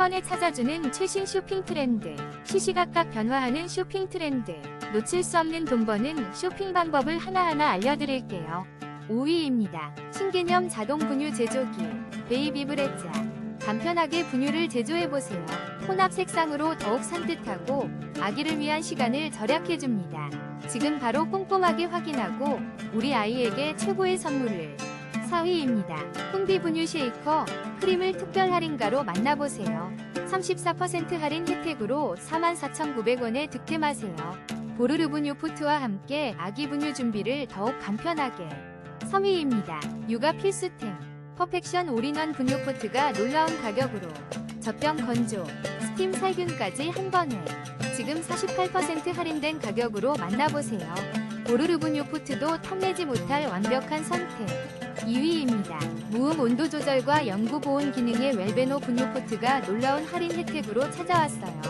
번에 찾아주는 최신 쇼핑 트렌드, 시시각각 변화하는 쇼핑 트렌드, 놓칠 수 없는 돈 버는 쇼핑 방법을 하나하나 알려드릴게요. 5위입니다. 신개념 자동 분유 제조기, 베이비 브레자. 간편하게 분유를 제조해보세요. 혼합 색상으로 더욱 산뜻하고 아기를 위한 시간을 절약해줍니다. 지금 바로 꼼꼼하게 확인하고 우리 아이에게 최고의 선물을 4위입니다. 풍비 분유 쉐이커 크림을 특별 할인가로 만나보세요. 34% 할인 혜택으로 44,900원에 득템하세요. 보르르 분유 포트와 함께 아기 분유 준비를 더욱 간편하게 3위입니다. 육아 필수템 퍼펙션 올인원 분유 포트가 놀라운 가격으로 젖병 건조, 스팀 살균까지 한 번에 지금 48% 할인된 가격으로 만나보세요. 보르르 분유 포트도 탐내지 못할 완벽한 선택 2위입니다. 무음 온도 조절과 영구 보온 기능의 웰베노 분유 포트가 놀라운 할인 혜택으로 찾아왔어요.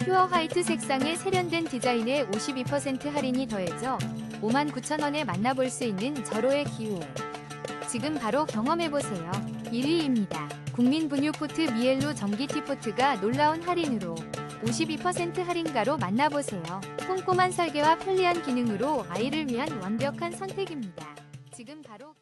퓨어 화이트 색상의 세련된 디자인에 52% 할인이 더해져 59,000원에 만나볼 수 있는 절호의 기회. 지금 바로 경험해보세요. 1위입니다. 국민 분유 포트 미엘로 전기 티포트가 놀라운 할인으로 52% 할인가로 만나보세요. 꼼꼼한 설계와 편리한 기능으로 아이를 위한 완벽한 선택입니다. 지금 바로